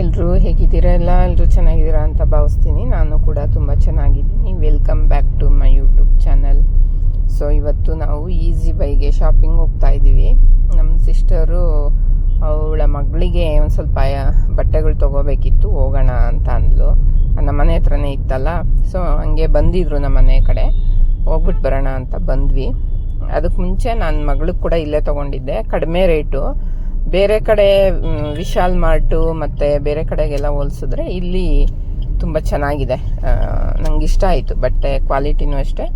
ಎಲ್ಲರೂ ಹೇಗಿದ್ದೀರಾ? ಎಲ್ಲ ಎಲ್ಲರೂ ಚೆನ್ನಾಗಿದ್ದೀರಾ ಅಂತ ಭಾವಿಸ್ತೀನಿ. ನಾನು ಕೂಡ ತುಂಬ ಚೆನ್ನಾಗಿದ್ದೀನಿ. Welcome back to my YouTube channel so ಇವತ್ತು ನಾವು ಈಸಿ ಬೈಗೆ ಶಾಪಿಂಗ್ ಹೋಗ್ತಾ ಇದ್ದೀವಿ. ನಮ್ಮ ಸಿಸ್ಟರು ಅವಳ ಮಗಳಿಗೆ ಒಂದು ಸ್ವಲ್ಪ ಬಟ್ಟೆಗಳು ತೊಗೋಬೇಕಿತ್ತು. ಹೋಗೋಣ ಅಂತ ಅಂದ್ಲು. ನಮ್ಮ ಮನೆ ಹತ್ರನೇ ಇತ್ತಲ್ಲ. ಸೊ ಹಂಗೆ ಬಂದಿದ್ರು ನಮ್ಮ ಮನೆ ಕಡೆ. ಹೋಗ್ಬಿಟ್ಟು ಬರೋಣ ಅಂತ ಬಂದ್ವಿ. ಅದಕ್ಕೆ ಮುಂಚೆ ನನ್ನ ಮಗಳಿಗೆ ಕೂಡ ಇಲ್ಲೇ ತೊಗೊಂಡಿದ್ದೆ. ಕಡಿಮೆ ರೇಟು ಬೇರೆ ಕಡೆ ವಿಶಾಲ್ ಮಾರ್ಟು ಮತ್ತು ಬೇರೆ ಕಡೆಗೆಲ್ಲ ಹೋಲಿಸಿದ್ರೆ ಇಲ್ಲಿ ತುಂಬ ಚೆನ್ನಾಗಿದೆ. ನಂಗೆ ಇಷ್ಟ ಆಯಿತು, ಬಟ್ಟೆ ಕ್ವಾಲಿಟಿನೂ ಅಷ್ಟೇ.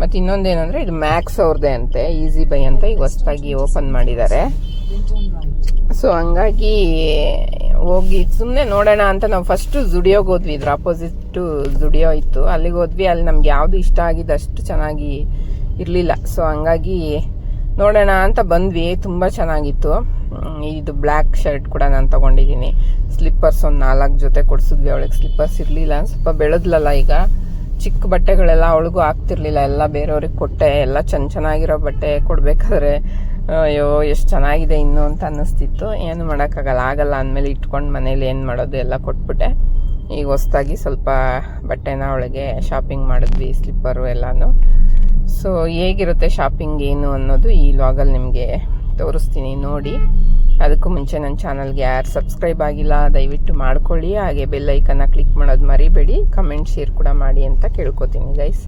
ಮತ್ತು ಇನ್ನೊಂದೇನೆಂದರೆ ಇದು ಮ್ಯಾಕ್ಸ್ ಅವ್ರದೇ ಅಂತೆ ಈಸಿ ಬೈ ಅಂತ, ಈಗ ಹೊಸದಾಗಿ ಓಪನ್ ಮಾಡಿದ್ದಾರೆ. ಸೊ ಹಂಗಾಗಿ ಹೋಗಿ ಸುಮ್ಮನೆ ನೋಡೋಣ ಅಂತ ನಾವು ಫಸ್ಟು ಜುಡಿಯೋಗೆ ಹೋದ್ವಿ. ಇದ್ರ ಆಪೋಸಿಟ್ ಜುಡಿಯೋ ಇತ್ತು. ಅಲ್ಲಿಗೆ ಹೋದ್ವಿ. ಅಲ್ಲಿ ನಮ್ಗೆ ಯಾವುದು ಇಷ್ಟ ಆಗಿದ್ದು ಅಷ್ಟು ಚೆನ್ನಾಗಿ ಇರಲಿಲ್ಲ. ಸೊ ಹಂಗಾಗಿ ನೋಡೋಣ ಅಂತ ಬಂದ್ವಿ. ತುಂಬ ಚೆನ್ನಾಗಿತ್ತು. ಇದು ಬ್ಲ್ಯಾಕ್ ಶರ್ಟ್ ಕೂಡ ನಾನು ತಗೊಂಡಿದ್ದೀನಿ. ಸ್ಲಿಪ್ಪರ್ಸ್ ಒಂದು ನಾಲ್ಕು ಜೊತೆ ಕೊಡಿಸಿದ್ವಿ, ಅವಳಿಗೆ ಸ್ಲಿಪ್ಪರ್ಸ್ ಇರಲಿಲ್ಲ. ಸ್ವಲ್ಪ ಬೆಳೆದ್ಲಲ್ಲ ಈಗ. ಚಿಕ್ಕ ಬಟ್ಟೆಗಳೆಲ್ಲ ಅವಳಿಗೂ ಆಗ್ತಿರ್ಲಿಲ್ಲ. ಎಲ್ಲ ಬೇರೆಯವ್ರಿಗೆ ಕೊಟ್ಟೆ. ಎಲ್ಲ ಚೆನ್ನ ಚೆನ್ನಾಗಿರೋ ಬಟ್ಟೆ ಕೊಡಬೇಕಾದ್ರೆ, ಅಯ್ಯೋ, ಎಷ್ಟು ಚೆನ್ನಾಗಿದೆ ಇನ್ನು ಅಂತ ಅನ್ನಿಸ್ತಿತ್ತು. ಏನು ಮಾಡೋಕ್ಕಾಗಲ್ಲ. ಆಗಲ್ಲ ಅಂದಮೇಲೆ ಇಟ್ಕೊಂಡು ಮನೇಲಿ ಏನು ಮಾಡೋದು, ಎಲ್ಲ ಕೊಟ್ಬಿಟ್ಟೆ. ಈಗ ಹೊಸ್ದಾಗಿ ಸ್ವಲ್ಪ ಬಟ್ಟೆನ ಅವಳಿಗೆ ಶಾಪಿಂಗ್ ಮಾಡಿದ್ವಿ ಸ್ಲಿಪ್ಪರು ಎಲ್ಲನೂ. ಸೊ ಹೇಗಿರುತ್ತೆ ಶಾಪಿಂಗ್ ಏನು ಅನ್ನೋದು ಈ ಲಾಗಲ್ಲಿ ನಿಮಗೆ ತೋರಿಸ್ತೀನಿ ನೋಡಿ. ಅದಕ್ಕೂ ಮುಂಚೆ ನನ್ನ ಚಾನಲ್ಗೆ ಯಾರು ಸಬ್ಸ್ಕ್ರೈಬ್ ಆಗಿಲ್ಲ, ದಯವಿಟ್ಟು ಮಾಡ್ಕೊಳ್ಳಿ. ಹಾಗೆ ಬೆಲ್ ಐಕನ್ನ ಕ್ಲಿಕ್ ಮಾಡೋದು ಮರಿಬೇಡಿ. ಕಮೆಂಟ್, ಶೇರ್ ಕೂಡ ಮಾಡಿ ಅಂತ ಕೇಳ್ಕೊತೀನಿ ಗೈಸ್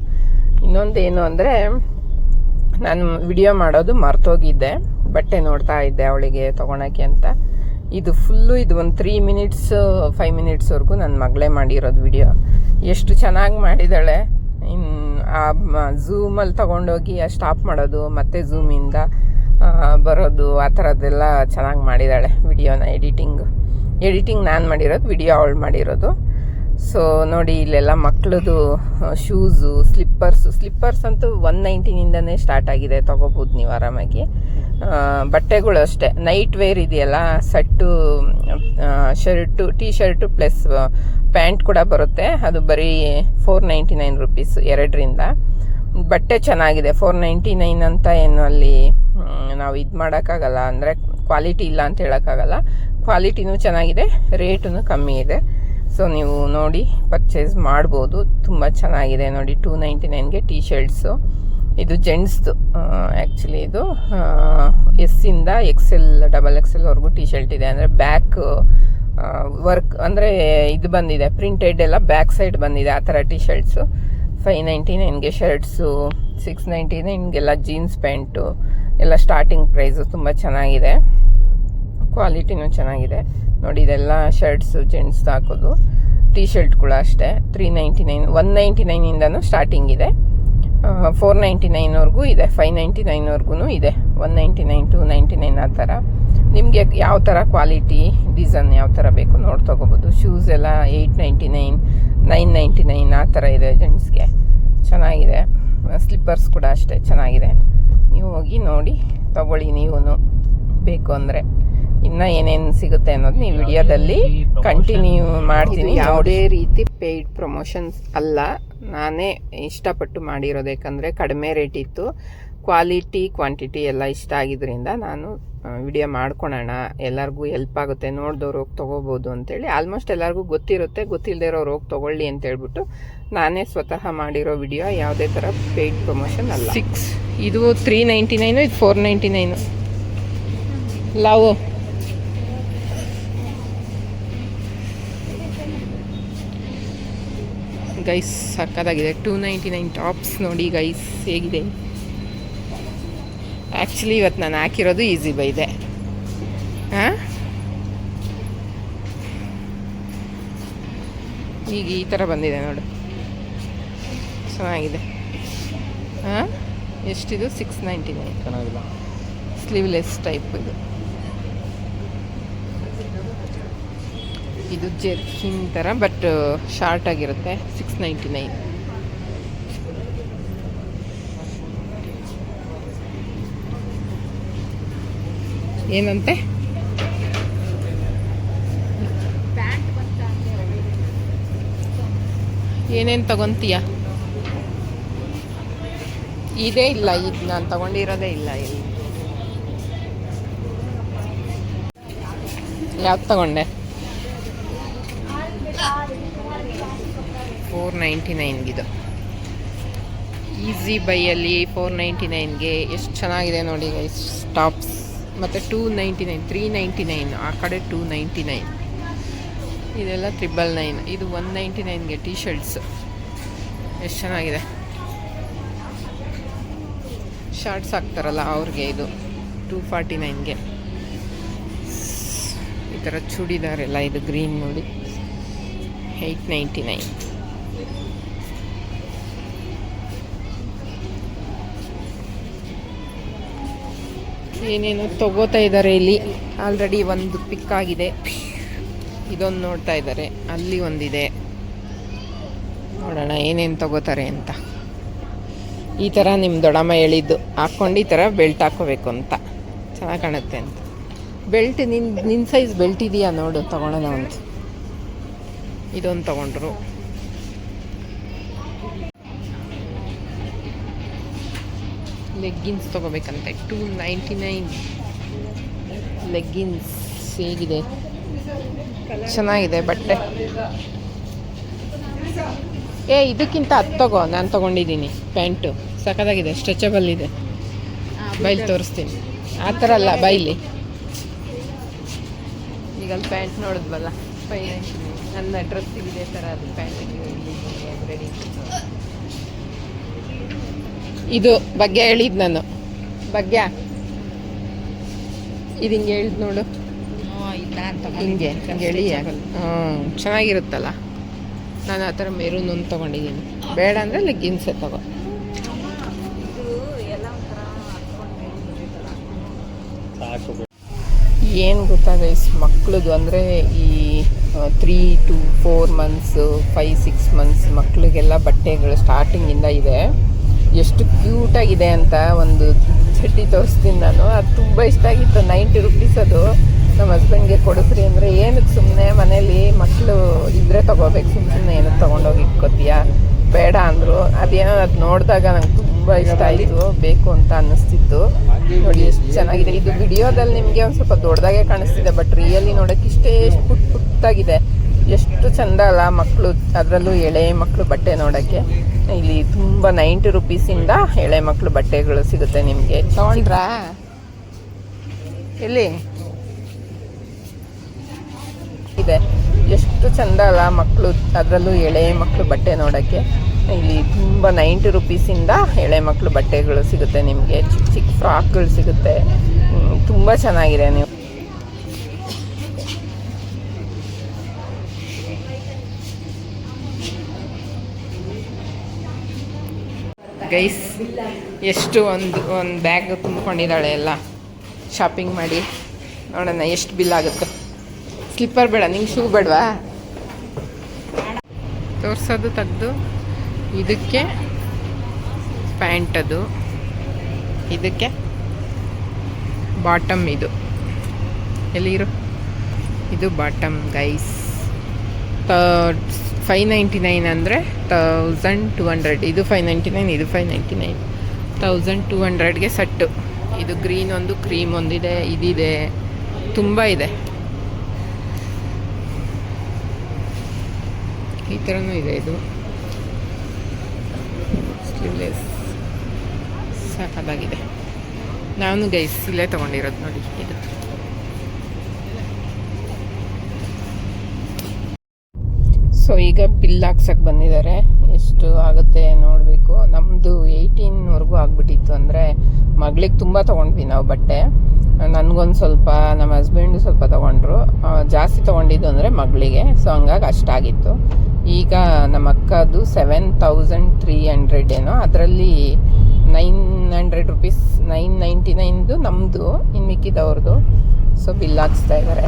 ಇನ್ನೊಂದೇನು ಅಂದರೆ, ನಾನು ವಿಡಿಯೋ ಮಾಡೋದು ಮರ್ತೋಗಿದ್ದೆ. ಬಟ್ಟೆ ನೋಡ್ತಾ ಇದ್ದೆ ಅವಳಿಗೆ ತೊಗೊಳಕ್ಕೆ ಅಂತ. ಇದು ಫುಲ್ಲು ಇದು ಒಂದು ತ್ರೀ ಮಿನಿಟ್ಸ್ ಫೈವ್ ಮಿನಿಟ್ಸ್ವರೆಗೂ ನನ್ನ ಮಗಳೇ ಮಾಡಿರೋದು ವಿಡಿಯೋ ಎಷ್ಟು ಚೆನ್ನಾಗಿ ಮಾಡಿದ್ದಾಳೆ ಇನ್ನು ಆ ಝೂಮಲ್ಲಿ ತೊಗೊಂಡೋಗಿ ಸ್ಟಾಪ್ ಮಾಡೋದು, ಮತ್ತು ಝೂಮಿಂದ ಬರೋದು ಆ ಥರದ್ದೆಲ್ಲ ಚೆನ್ನಾಗಿ ಮಾಡಿದ್ದಾಳೆ ವಿಡಿಯೋನ, ಎಡಿಟಿಂಗ್. ಎಡಿಟಿಂಗ್ ನಾನು ಮಾಡಿರೋದು, ವಿಡಿಯೋ ಅವಳು ಮಾಡಿರೋದು. ಸೊ ನೋಡಿ, ಇಲ್ಲೆಲ್ಲ ಮಕ್ಕಳದು ಶೂಸು ಸ್ಲಿಪ್ಪರ್ಸು ಸ್ಲಿಪ್ಪರ್ಸ್ ಅಂತೂ ಒನ್ ನೈಂಟಿನಿಂದನೇ ಸ್ಟಾರ್ಟ್ ಆಗಿದೆ, ತೊಗೋಬೋದು ನೀವು ಆರಾಮಾಗಿ. ಬಟ್ಟೆಗಳು ಅಷ್ಟೇ. ನೈಟ್ ವೇರ್ ಇದೆಯಲ್ಲ, ಸಟ್ಟು shirt T shirt plus pant ಕೂಡ ಬರುತ್ತೆ. ಅದು ಬರೀ ಫೋರ್ ನೈಂಟಿ ನೈನ್ ರುಪೀಸ್ ಎರಡರಿಂದ. ಬಟ್ಟೆ ಚೆನ್ನಾಗಿದೆ. ಫೋರ್ ನೈಂಟಿ ನೈನ್ ಅಂತ ಏನು ಅಲ್ಲಿ ನಾವು ಇದು ಮಾಡೋಕ್ಕಾಗಲ್ಲ. ಅಂದರೆ ಕ್ವಾಲಿಟಿ ಇಲ್ಲ ಅಂತ ಹೇಳೋಕ್ಕಾಗಲ್ಲ. ಕ್ವಾಲಿಟಿನೂ ಚೆನ್ನಾಗಿದೆ ರೇಟೂ ಕಮ್ಮಿ ಇದೆ. ಸೊ ನೀವು ನೋಡಿ ಪರ್ಚೇಸ್ ಮಾಡ್ಬೋದು. ತುಂಬ ಚೆನ್ನಾಗಿದೆ ನೋಡಿ ಟೂ ನೈಂಟಿ ನೈನ್ಗೆ ಟೀ ಶರ್ಟ್ಸು ಇದು ಜೆಂಟ್ಸ್ದು ಆ್ಯಕ್ಚುಲಿ ಇದು ಎಸ್ಸಿಂದ ಎಕ್ಸೆಲ್ ಡಬಲ್ ಎಕ್ಸೆಲ್ವರೆಗೂ ಟೀ ಶರ್ಟ್ ಇದೆ. ಅಂದರೆ ಬ್ಯಾಕ್ ವರ್ಕ್ ಅಂದರೆ ಇದು ಬಂದಿದೆ. ಪ್ರಿಂಟೆಡ್ ಎಲ್ಲ ಬ್ಯಾಕ್ ಸೈಡ್ ಬಂದಿದೆ, ಆ ಥರ ಟೀ ಶರ್ಟ್ಸು ಫೈವ್ ನೈಂಟಿ ನೈನ್ಗೆ ಶರ್ಟ್ಸು ಸಿಕ್ಸ್ ನೈಂಟಿ ನೈನ್ಗೆಲ್ಲ ಜೀನ್ಸ್ ಪ್ಯಾಂಟು ಎಲ್ಲ ಸ್ಟಾರ್ಟಿಂಗ್ ಪ್ರೈಸು ತುಂಬ ಚೆನ್ನಾಗಿದೆ. ಕ್ವಾಲಿಟಿನೂ ಚೆನ್ನಾಗಿದೆ. ನೋಡಿ, ಇದೆಲ್ಲ ಶರ್ಟ್ಸು ಜೆಂಟ್ಸ್ ಹಾಕೋದು. ಟೀ ಶರ್ಟ್ ಕೂಡ ಅಷ್ಟೇ. Three ninety nine one ninety ನೈನಿಂದನೂ starting ಇದೆ ಫೋರ್ ನೈಂಟಿ ನೈನ್ವರೆಗೂ ಇದೆ. ಫೈವ್ ನೈಂಟಿ ನೈನ್ವರೆಗೂ ಇದೆ. One ninety nine two ninety nine ಆ ಥರ. ನಿಮಗೆ ಯಾವ ಥರ ಕ್ವಾಲಿಟಿ ಡಿಸೈನ್ ಯಾವ ಥರ ಬೇಕು ನೋಡಿ ತೊಗೋಬೋದು. ಶೂಸ್ ಎಲ್ಲ eight ninety nine nine ninety nine ಆ ಥರ ಇದೆ ಜೆಂಟ್ಸ್ಗೆ ಚೆನ್ನಾಗಿದೆ. ಸ್ಲಿಪ್ಪರ್ಸ್ ಕೂಡ ಅಷ್ಟೇ ಚೆನ್ನಾಗಿದೆ. ನೀವು ಹೋಗಿ ನೋಡಿ ತಗೊಳ್ಳಿ ನೀವು ಬೇಕು ಅಂದರೆ. ಇನ್ನು ಏನೇನು ಸಿಗುತ್ತೆ ಅನ್ನೋದು ನೀವು ವಿಡಿಯೋದಲ್ಲಿ ಕಂಟಿನ್ಯೂ ಮಾಡ್ತೀನಿ ಯಾವುದೇ ರೀತಿ ಪೇಯ್ಡ್ ಪ್ರಮೋಷನ್ಸ್ ಅಲ್ಲ. ನಾನೇ ಇಷ್ಟಪಟ್ಟು ಮಾಡಿರೋದು ಯಾಕಂದರೆ ಕಡಿಮೆ ರೇಟ್ ಇತ್ತು. ಕ್ವಾಲಿಟಿ ಕ್ವಾಂಟಿಟಿ ಎಲ್ಲ ಇಷ್ಟ ಆಗಿದ್ದರಿಂದ ನಾನು ವಿಡಿಯೋ ಮಾಡ್ಕೊಳೋಣ. ಎಲ್ಲರಿಗೂ ಹೆಲ್ಪ್ ಆಗುತ್ತೆ. ನೋಡಿದವ್ರು ಹೋಗಿ ತೊಗೋಬೋದು ಅಂತೇಳಿ. ಆಲ್ಮೋಸ್ಟ್ ಎಲ್ಲರಿಗೂ ಗೊತ್ತಿರುತ್ತೆ. ಗೊತ್ತಿಲ್ಲದೆ ಇರೋರು ಹೋಗಿ ತೊಗೊಳ್ಳಿ ಅಂತ ಹೇಳ್ಬಿಟ್ಟು ನಾನೇ ಸ್ವತಃ ಮಾಡಿರೋ ವಿಡಿಯೋ ಯಾವುದೇ ಥರ ಪೇಯ್ಡ್ ಪ್ರಮೋಷನ್ ಅಲ್ಲ. ಸಿಕ್ಸ್ ಇದು ತ್ರೀ ನೈಂಟಿ ನೈನು ಇದು four ninety nine love guys ಸಕ್ಕದಾಗಿದೆ two ninety nine tops ನೋಡಿ ಗೈಸ್ ಹೇಗಿದೆ? ಆ್ಯಕ್ಚುಲಿ ಇವತ್ತು ನಾನು ಹಾಕಿರೋದು ಈಸಿ ಬೈದೆ ಹಾಂ? ಈಗ ಈ ಥರ ಬಂದಿದೆ ನೋಡು. ಚೆನ್ನಾಗಿದೆ. ಹಾಂ? ಎಷ್ಟಿದು? Six ninety nine. ಚೆನ್ನಾಗಿಲ್ಲ. ಸ್ಲೀವ್ಲೆಸ್ ಟೈಪ್ ಇದು. ಇದು ಜೆರ್ಕಿನ್ ಥರ ಬಟ್ ಶಾರ್ಟ್ ಆಗಿರುತ್ತೆ. ಸಿಕ್ಸ್ ನೈಂಟಿ ನೈನ್ ಏನಂತೆ? ಏನೇನು ತಗೊಂತೀಯ? ಇದೇ ಇಲ್ಲ, ಇದು ನಾನು ತಗೊಂಡಿರೋದೇ ಇಲ್ಲ ಇಲ್ಲಿ. ಯಾವ್ದು ತಗೊಂಡೆ? ಫೋರ್ ನೈಂಟಿ ನೈನ್ಗಿದು ಈಸಿ ಬೈಯಲ್ಲಿ ಫೋರ್ ನೈಂಟಿ ನೈನ್ಗೆ ಎಷ್ಟು ಚೆನ್ನಾಗಿದೆ ನೋಡಿ ಗೈಸ್ ಟಾಪ್ಸ್. ಮತ್ತು two ninety nine three ninety nine ಆ ಕಡೆ ಟೂ ನೈಂಟಿ ನೈನ್ ಇದೆಲ್ಲ ತ್ರಿಬಲ್ ನೈನ್ ಇದು ಒನ್ ನೈಂಟಿ ನೈನ್ಗೆ ಟೀ ಶರ್ಟ್ಸ್ ಎಷ್ಟು ಚೆನ್ನಾಗಿದೆ. ಶಾರ್ಟ್ಸ್ ಹಾಕ್ತಾರಲ್ಲ ಅವ್ರಿಗೆ ಇದು ಟೂ ಫಾರ್ಟಿ ನೈನ್ಗೆ ಈ ಥರ ಚೂಡಿದಾರೆಲ್ಲ ಇದು ಗ್ರೀನ್ ನೋಡಿ. ಏಯ್ಟ್ ನೈಂಟಿ ನೈನ್ ಏನೇನು ತಗೋತಾ ಇದ್ದಾರೆ ಇಲ್ಲಿ? ಆಲ್ರೆಡಿ ಒಂದು ಪಿಕ್ ಆಗಿದೆ. ಇದೊಂದು ನೋಡ್ತಾ ಇದ್ದಾರೆ ಅಲ್ಲಿ ಒಂದಿದೆ. ನೋಡೋಣ ಏನೇನು ತಗೋತಾರೆ ಅಂತ. ಈ ಥರ ನಿಮ್ಮ ದೊಡ್ಡಮ್ಮ ಹೇಳಿದ್ದು. ಹಾಕ್ಕೊಂಡು ಈ ಥರ ಬೆಲ್ಟ್ ಹಾಕೋಬೇಕು ಅಂತ. ಚೆನ್ನಾಗಿ ಕಾಣುತ್ತೆ ಅಂತ. ಬೆಲ್ಟ್ ನಿನ್ನ ನಿನ್ನ ಸೈಜ್ ಬೆಲ್ಟ್ ಇದೆಯಾ ನೋಡು. ತಗೊಳ್ಳೋಣ ಅಂತ ಇದೊಂದು ತಗೊಂಡ್ರು. ಲೆಗ್ಗಿನ್ಸ್ ತೊಗೋಬೇಕಂತೆ. ಟೂ ನೈಂಟಿ ನೈನ್ ಲೆಗ್ಗಿನ್ಸ್ ಹೇಗಿದೆ? ಚೆನ್ನಾಗಿದೆ ಬಟ್ಟೆ. ಏ ಇದಕ್ಕಿಂತ ಅದು ತಗೋ. ನಾನು ತೊಗೊಂಡಿದ್ದೀನಿ ಪ್ಯಾಂಟು. ಸಖತ್ತಾಗಿದೆ ಸ್ಟ್ರೆಚಬಲ್ ಇದೆ. ಬೈಲಿ ತೋರಿಸ್ತೀನಿ. ಆ ಥರ ಅಲ್ಲ ಬೈಲಿ. ಈಗ ಅಲ್ಲಿ ಪ್ಯಾಂಟ್ ನೋಡಿದ್ವಲ್ಲ? ಫೈ ನನ್ನ ಡ್ರೆಸ್ಸಿಗೆ ಇದೇ ಥರ ಅದು ಪ್ಯಾಂಟಿಗೆ ಇದು ಬಗ್ಗೆ ಹೇಳಿದ್ ನಾನು. ಬಗ್ಗೆ? ಇದು ಹಿಂಗೆ ಹೇಳಿದ್ ನೋಡು. ಹಿಂಗೆ ಹೇಳಿ. ಹ್ಞೂ ಚೆನ್ನಾಗಿರುತ್ತಲ್ಲ? ನಾನು ಆ ಥರ ಮೆರೂನ್ ಒಂದು ತೊಗೊಂಡಿದ್ದೀನಿ. ಬೇಡ ಅಂದರೆ ಲೆಗ್ಗಿನ್ಸೇ ತಗೋ. ಏನು ಗೊತ್ತಾ ಗೈಸ್ ಮಕ್ಳದು ಅಂದರೆ ಈ three to four months five six months ಮಕ್ಳಿಗೆಲ್ಲ ಬಟ್ಟೆಗಳು ಸ್ಟಾರ್ಟಿಂಗಿಂದ ಇದೆ. ಎಷ್ಟು ಕ್ಯೂಟಾಗಿದೆ ಅಂತ ಒಂದು ಚಟ್ಟಿ ತೋರಿಸ್ತೀನಿ ನಾನು. ಅದು ತುಂಬ ಇಷ್ಟ ಆಗಿತ್ತು. ನೈಂಟಿ ರುಪೀಸ್ ಅದು. ನಮ್ಮ ಹಸ್ಬೆಂಡ್ಗೆ ಕೊಡಿಸ್ರಿ ಅಂದರೆ ಏನಕ್ಕೆ ಸುಮ್ಮನೆ ಮನೇಲಿ ಮಕ್ಕಳು ಇದ್ರೆ ತೊಗೋಬೇಕು. ಸುಮ್ಮನೆ ಸುಮ್ಮನೆ ಏನಕ್ಕೆ ತೊಗೊಂಡೋಗಿ ಇಟ್ಕೋತೀಯಾ? ಬೇಡ ಅಂದರು. ಅದೇನೋ ಅದು ನೋಡಿದಾಗ ನಂಗೆ ತುಂಬ ಇಷ್ಟ ಆಯಿತು. ಬೇಕು ಅಂತ ಅನ್ನಿಸ್ತಿತ್ತು. ನೋಡಿ ಎಷ್ಟು ಚೆನ್ನಾಗಿದೆ. ಇದು ವಿಡಿಯೋದಲ್ಲಿ ನಿಮಗೆ ಒಂದು ಸ್ವಲ್ಪ ದೊಡ್ಡದಾಗೆ ಕಾಣಿಸ್ತಿದೆ ಬಟ್ ರಿಯಲಿ ನೋಡೋಕೆ ಇಷ್ಟೇ ಎಷ್ಟು ಪುಟ್ ಪುಟ್ಟಾಗಿದೆ. ಎಷ್ಟು ಚಂದ ಅಲ್ಲ ಮಕ್ಕಳು. ಅದರಲ್ಲೂ ಎಳೆ ಮಕ್ಕಳು ಬಟ್ಟೆ ನೋಡೋಕ್ಕೆ. ಇಲ್ಲಿ ತುಂಬ ನೈಂಟಿ ರುಪೀಸಿಂದ ಎಳೆ ಮಕ್ಕಳು ಬಟ್ಟೆಗಳು ಸಿಗುತ್ತೆ ನಿಮಗೆ. ತಗೊಂಡ್ರಾ? ಎಲ್ಲಿ? ಇದೆ. ಎಷ್ಟು ಚಂದ ಅಲ್ಲ ಮಕ್ಕಳು. ಅದರಲ್ಲೂ ಎಳೆ ಮಕ್ಕಳು ಬಟ್ಟೆ ನೋಡೋಕ್ಕೆ. ಇಲ್ಲಿ ತುಂಬ ನೈಂಟಿ ರುಪೀಸಿಂದ ಎಳೆ ಮಕ್ಕಳು ಬಟ್ಟೆಗಳು ಸಿಗುತ್ತೆ ನಿಮಗೆ. ಚಿಕ್ಕ ಚಿಕ್ಕ ಫ್ರಾಕ್ಗಳು ಸಿಗುತ್ತೆ. ತುಂಬ ಚೆನ್ನಾಗಿದೆ ನೀವು. ಗೈಸ್, ಎಷ್ಟು ಒಂದು ಒಂದು ಬ್ಯಾಗ್ ತುಂಬ್ಕೊಂಡಿದ್ದಾಳೆ ಎಲ್ಲ. ಶಾಪಿಂಗ್ ಮಾಡಿ. ನೋಡೋಣ ಎಷ್ಟು ಬಿಲ್ ಆಗುತ್ತೆ. ಸ್ಲಿಪ್ಪರ್ ಬೇಡ, ನಿಂಗೆ ಶೂ ಬೇಡವಾ? ತೋರಿಸೋದು ತೆಗ್ದು. ಇದಕ್ಕೆ ಪ್ಯಾಂಟ್ ಅದು. ಇದಕ್ಕೆ ಬಾಟಮ್ ಇದು. ಎಲ್ಲಿರು? ಇದು bottom guys five ninety nine ಅಂದರೆ ತೌಸಂಡ್ ಟು ಹಂಡ್ರೆಡ್ ಇದು ಫೈವ್ ನೈಂಟಿ ನೈನ್ ಇದು five ninety nine thousand two ಹಂಡ್ರೆಡ್ಗೆ set. ಇದು ಗ್ರೀನ್ ಒಂದು ಕ್ರೀಮ್ ಒಂದಿದೆ, ಇದಿದೆ. ತುಂಬ ಇದೆ. ಈ ಥರನೂ ಇದೆ ಇದು. ಸ್ಲೀವ್ಲೆಸ್ ಸಾಕಾಗಿದೆ ನಾನು ಗೈಸ್ ಇಲ್ಲೇ ತೊಗೊಂಡಿರೋದು ನೋಡಿ, ಇದು. ಸೊ ಈಗ ಬಿಲ್ ಹಾಕ್ಸಕ್ಕೆ ಬಂದಿದ್ದಾರೆ. ಎಷ್ಟು ಆಗುತ್ತೆ ನೋಡಬೇಕು. ನಮ್ಮದು ಏಯ್ಟೀನ್ವರೆಗೂ ಆಗ್ಬಿಟ್ಟಿತ್ತು ಅಂದರೆ ಮಗಳಿಗೆ ತುಂಬ ತೊಗೊಂಡ್ವಿ ನಾವು ಬಟ್ಟೆ. ನನಗೊಂದು ಸ್ವಲ್ಪ ನಮ್ಮ ಹಸ್ಬೆಂಡು ಸ್ವಲ್ಪ ತೊಗೊಂಡ್ರು. ಜಾಸ್ತಿ ತೊಗೊಂಡಿದ್ದು ಅಂದರೆ ಮಗಳಿಗೆ. ಸೊ ಹಂಗಾಗಿ ಅಷ್ಟಾಗಿತ್ತು. ಈಗ ನಮ್ಮ ಅಕ್ಕದು ಸೆವೆನ್ ತೌಸಂಡ್ ತ್ರೀ ಹಂಡ್ರೆಡ್ ಏನೋ. ಅದರಲ್ಲಿ nine hundred rupees nine ninety ನೈನ್ದು ನಮ್ಮದು ಇನ್ನು ಮಿಕ್ಕಿದವ್ರದ್ದು ಸೊ ಬಿಲ್ ಹಾಕ್ಸ್ತಾ ಇದ್ದಾರೆ.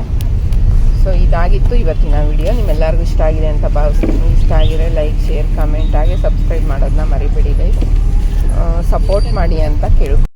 ಸೊ ಇದಾಗಿತ್ತು ಇವತ್ತಿನ ವಿಡಿಯೋ ನಿಮ್ಮೆಲ್ಲರಿಗೂ ಇಷ್ಟ ಆಗಿದೆ ಅಂತ ಭಾವಿಸ್ತೀನಿ. ಇಷ್ಟ ಆಗಿದ್ರೆ ಲೈಕ್ ಶೇರ್ ಕಮೆಂಟ್ ಹಾಗೆ ಸಬ್ಸ್ಕ್ರೈಬ್ ಮಾಡೋದನ್ನ ಮರಿಬೇಡಿ ಸಪೋರ್ಟ್ ಮಾಡಿ ಅಂತ ಕೇಳು